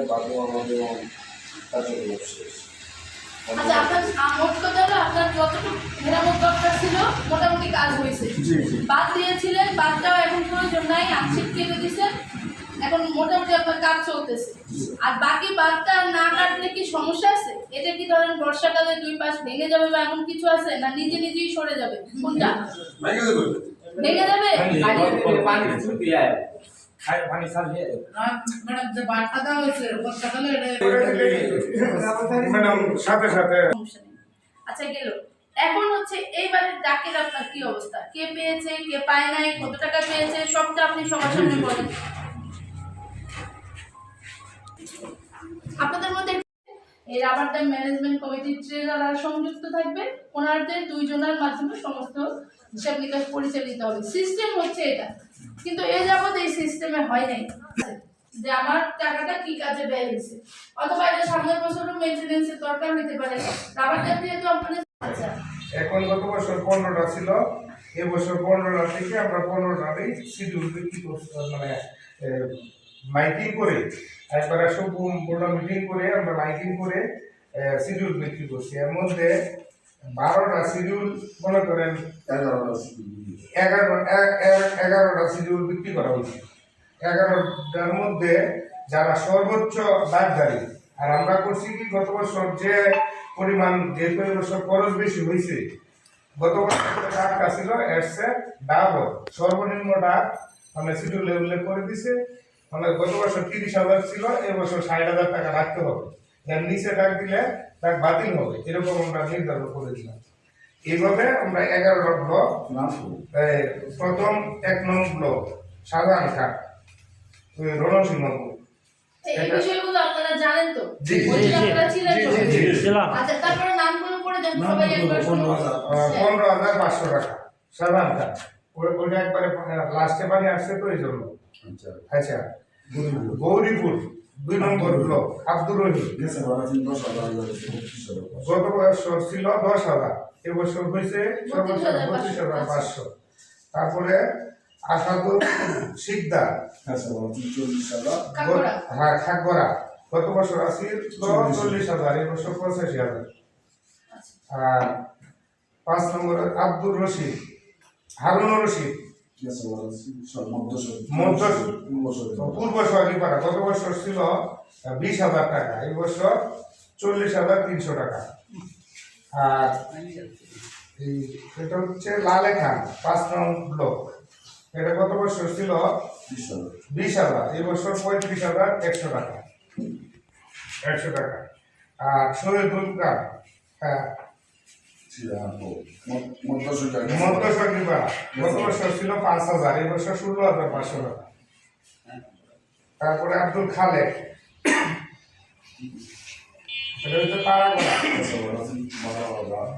সামনে বাদও আমাদের কার্যক্রম শেষ আচ্ছা আপনার মোট কথা হলো আপনার যতটুকু মেরামত দরকার ছিল মোটামুটি কাজ হয়েছে। জি জি। বাদ দিয়েছিলেন বাদটাও এখন প্রয়োজন নাই আংশিক কেটে দিয়েছেন। এখন মোটামুটি আপনার কাজ চলতেছে। আর বাকি বাদটা না কাটলে কি সমস্যা আছে? এটা কি ধরেন বর্ষাকালে দুই পাশ ভেঙে যাবে বা এমন কিছু আছে না নিজে নিজেই সরে যাবে? কোনটা? ভেঙে যাবে। ছুটি পানি ম্যাডাম যে হয়েছে ম্যাডাম সাথে সাথে। আচ্ছা গেল। এখন হচ্ছে এইবারের ডাকের আপনার কি অবস্থা? কে পেয়েছে কে পায় নাই কত টাকা পেয়েছে সবটা আপনি সবার সামনে বলেন। আপনাদের মধ্যে এই রাবার ড্যাম ম্যানেজমেন্ট কমিটির ট্রেনাররা সংযুক্ত থাকবে ওনাদের দুইজনের মাধ্যমে সমস্ত হিসাব নিকাশ পরিচালিত হবে। সিস্টেম হচ্ছে এটা। কিন্তু এ যাবৎ এই সিস্টেমে হয় নাই। যে আমার টাকাটা কি কাজে ব্যয় হয়েছে? অথবা এটা সামনের বছরও মেনটেনেন্সের দরকার হতে পারে। রাবার ড্যাম যেহেতু আপনাদের আচ্ছা। এখন গত বছর পনেরোটা ছিল। এবছর পনেরোটা থেকে আমরা পনেরোটারই শিডিউল বিক্রি করছি মানে মাইকিং করে, একবার বড় মিটিং করে আমরা মাইকিং করে শিডিউল বিক্রি করছি। এর মধ্যে বারোটা শিডিউল মনে করেন এগারোটা এগারো এ- এ- এগারোটা শিডিউল বিক্রি করা হয়েছে। এগারোটার মধ্যে যারা সর্বোচ্চ দাবদারি আর আমরা করছি কি গত বছর যে পরিমাণ যেহেতু এবছর খরচ বেশি হয়েছে গত বছর যে ডাকটা ছিল এর সে ডাবল সর্বনিম্ন ডাক মানে শিডিউলে উল্লেখ করে দিছে মানে গত বছর তিরিশ হাজার ছিল এবছর ষাট হাজার টাকা রাখতে হবে। এর নিচে ডাক দিলে ডাক বাতিল হবে। এরকম আমরা নির্ধারণ করে দিলাম এইভাবে আমরা এগারোটা ব্লক প্রথম এক নং ব্লক সাধারণ ঘাট ওই রণসিংহপুর এই বিষয়গুলো আপনারা জানেন তো? জি, জি, ওই দিন আপনারা ছিলেন তো? জি, জি। আচ্ছা তারপরে নামগুলো পড়ে যান সবাই একবার পনেরো হাজার পাঁচশো। টাকা সাধারণ ওইটা একবারে লাস্টে পানি আসছে তো এই জন্য। আচ্ছা। আচ্ছা। গৌরীপুর। দুই নম্বর ব্লক আব্দুর রহিম। গত বছর ছিল দশ হাজার এবছর হয়েছে সর্বোচ্চ পঁচিশ হাজার পাঁচশো। তারপরে আসাদুর শিকদার। হ্যাঁ খাগড়া গত বছর আছিল চল্লিশ হাজার এবছর পঁচাশি হাজার। আর পাঁচ নম্বরে আব্দুর রশিদ হারুন রশিদ। পূর্ব সহলিপাড়া গত বছর ছিল বিশ হাজার টাকা এই বছর চল্লিশ হাজার তিনশো টাকা। আর এই এটা হচ্ছে লালে খান পাঁচ নং ব্লক। এটা গত বছর ছিল বিশ হাজার। এই বছর পঁয়ত্রিশ হাজার একশো টাকা। একশো টাকা। আর শহীদুল খান হ্যাঁ ছিল পাঁচ হাজার এই বছর ষোলো হাজার পাঁচশো টাকা তারপরে আব্দুল খালেক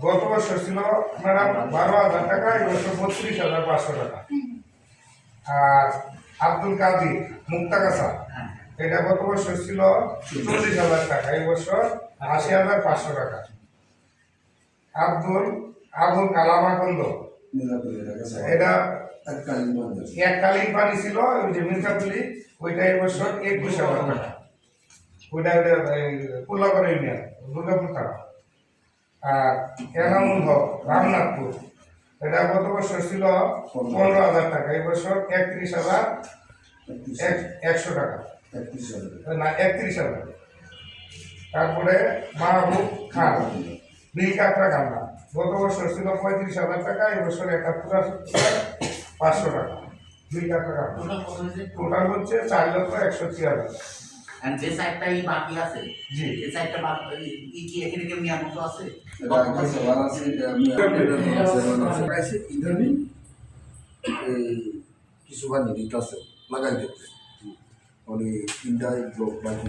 গত বছর ছিল ম্যাডাম বারো হাজার টাকা, এই বছর বত্রিশ হাজার পাঁচশো টাকা আর আব্দুল কাদির মুক্তাগাছা এটা গত বছর ছিল চল্লিশ হাজার টাকা, এই বছর আশি হাজার পাঁচশো টাকা। আব্দুল আবুল কালাম আকন্দ এটা এককালীন পানি ছিল ওই যে মির্জাপুলি ওইটা এই বছর একুশ হাজার টাকা ওইটা ওইটা পুল্লাপাড়া ইউনিয়ন দুর্গাপুর থানা। আর এনামুল হক রামনাথপুর। এটা গত বছর ছিল পনেরো। হাজার টাকা এই বছর একত্রিশ হাজার এক একশো টাকা। না একত্রিশ হাজার। তারপরে মাহবুব খান। নীলকাঁকড়া গান্না গত বছর ছিল পঁয়ত্রিশ হাজার টাকা এই বছর একাত্তর পাঁচশো টাকা নীলকাঁকড়া গান্না টোটাল হচ্ছে চার লক্ষ হাজার আর যে সাইডটা এই বাকি আছে জি এই সাইডটা বাকি কি এখানে কেউ আছে ইদানি কিছু বানি দিতে আছে লাগাই দিতে মানে তিনটা ব্লক বাকি